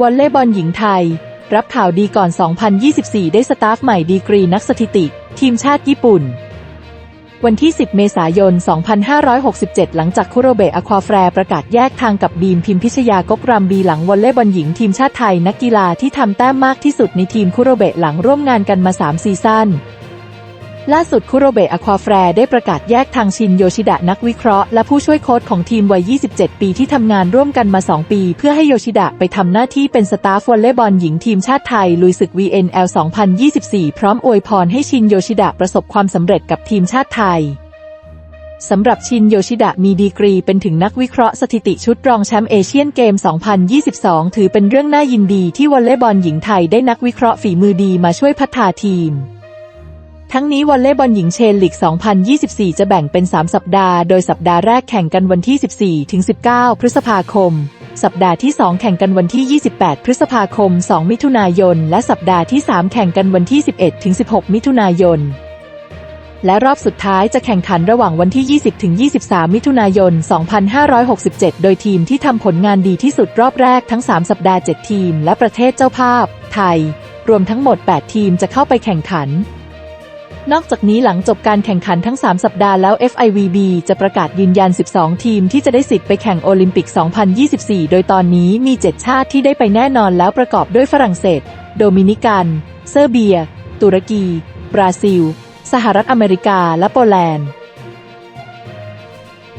วอลเลย์บอลหญิงไทย รับข่าวดีก่อน 2024 ได้สตาฟใหม่ดีกรีนักสถิติ ทีมชาติญี่ปุ่น วันที่ 10 เมษายน 2567 หลังจากคุโรเบะอควาแฟร์ประกาศแยกทางกับบีมพิมพิชยากกรำบีหลังวอลเลย์บอลหญิงทีมชาติไทยนักกีฬาที่ทำแต้มมากที่สุดในทีมคุโรเบะหลังร่วมงานกันมา 3 ซีซั่น ล่าสุดคุโรเบะอควาแฟร์ได้ประกาศแยกทางชินโยชิดะนักวิเคราะห์และผู้ช่วยโค้ชของทีมวัย 27 ปีที่ทำงานร่วมกันมา 2 ปี เพื่อให้โยชิดะไปทำหน้าที่เป็นสตาฟวอลเลย์บอลหญิงทีมชาติไทย ลุยศึก VNL 2024 พร้อมอวยพรให้ชินโยชิดะประสบความสำเร็จกับทีมชาติไทยสำหรับชินโยชิดะมีดีกรีเป็นถึงนักวิเคราะห์สถิติชุดรองแชมป์เอเชียนเกม 2022 ถือเป็นเรื่องน่ายินดีที่วอลเลย์บอลหญิงไทยได้นักวิเคราะห์ฝีมือดีมาช่วยพัฒนาทีม ทั้งนี้วอลเลย์บอลหญิงเชนลีก 2024 จะแบ่งเป็น 3 สัปดาห์ โดยสัปดาห์แรกแข่งกันวันที่ 14 ถึง 19 พฤษภาคม สัปดาห์ที่ 2 แข่งกันวันที่ 28 พฤษภาคม 2 มิถุนายน และสัปดาห์ที่ 3 แข่งกันวันที่ 11 ถึง 16 มิถุนายน และรอบสุดท้ายจะแข่งขันระหว่างวันที่ 20 ถึง 23 มิถุนายน 2567 โดยทีมที่ทำผลงานดีที่สุดรอบแรกทั้ง 3 สัปดาห์ 7 ทีม และประเทศเจ้าภาพ ไทย รวมทั้งหมด 8 ทีมจะเข้าไปแข่งขัน นอกจากนี้หลังจบการแข่งขันทั้ง 3 สัปดาห์แล้ว FIVB จะประกาศยืนยัน 12 ทีมที่จะได้สิทธิ์ไปแข่งโอลิมปิก 2024 โดยตอนนี้มี 7 ชาติที่ได้ไปแน่นอนแล้วประกอบด้วยฝรั่งเศส โดมินิกัน เซอร์เบีย ตุรกี บราซิล สหรัฐอเมริกา และโปแลนด์